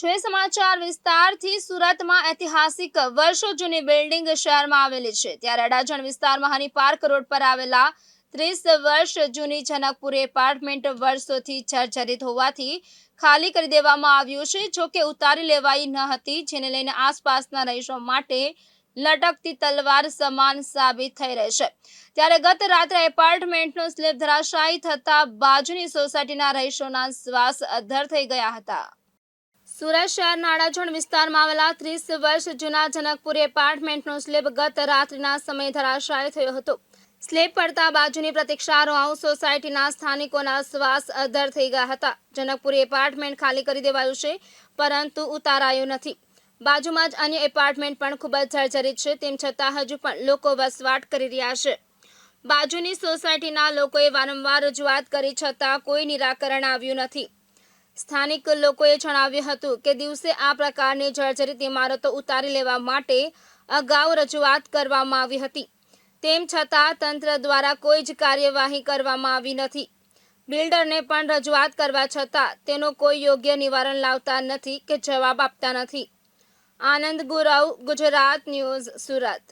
છે. સમાચાર વિસ્તારથી સુરતમાં ઐતિહાસિક વર્ષો જૂની બિલ્ડિંગ શહેરમાં આવેલી છે. ત્યારે અડાજણ વિસ્તારમાં હની પાર્ક રોડ પર આવેલા ત્રીસ વર્ષ જૂની જનકપુર એપાર્ટમેન્ટ વર્ષોથી જર્જરિત હોવાથી ખાલી કરી દેવામાં આવ્યું છે. જો કે ઉતારી લેવાઈ ન હતી, જેને લઈને આસપાસના રહીશો માટે લટકતી તલવાર સમાન સાબિત થઈ રહેશે ત્યારે ગત રાત્રે એપાર્ટમેન્ટનો સ્લેબ ધરાશાયી થતા બાજુની સોસાયટીના રહીશોના શ્વાસ અધ્ધર થઈ ગયા હતા. સુરત શહેરના અડાજણ વિસ્તારમાં આવેલા ત્રીસ વર્ષ જૂના જનકપુર એપાર્ટમેન્ટનો સ્લેબ ગત રાત્રિના સમયે ધરાશાય થયો હતો. સ્લેબ પડતા બાજુની પ્રતિક્ષા પ્રતીક્ષારોહાઉ સોસાયટીના સ્થાનિકોના શ્વાસ અધર થઈ ગયા હતા. જનકપુર એપાર્ટમેન્ટ ખાલી કરી દેવાયું છે, પરંતુ ઉતારાયું નથી. બાજુમાં જ અન્ય એપાર્ટમેન્ટ પણ ખૂબ જ જર્જરિત છે, તેમ છતાં હજુ પણ લોકો વસવાટ કરી રહ્યા છે. બાજુની સોસાયટીના લોકોએ વારંવાર રજૂઆત કરી છતાં કોઈ નિરાકરણ આવ્યું નથી. સ્થાનિક લોકોએ જણાવ્યું હતું કે દિવસે આ પ્રકારની જર્જરિત ઇમારતો ઉતારી લેવા માટે અગાઉ રજૂઆત કરવામાં આવી હતી. તેમ છતાં તંત્ર દ્વારા કોઈ જ કાર્યવાહી કરવામાં આવી નથી. બિલ્ડરને પણ રજૂઆત કરવા છતાં તેનો કોઈ યોગ્ય નિવારણ લાવતા નથી કે જવાબ આપતા નથી. આનંદ ગુરવ ગુજરાત ન્યૂઝ, સુરત.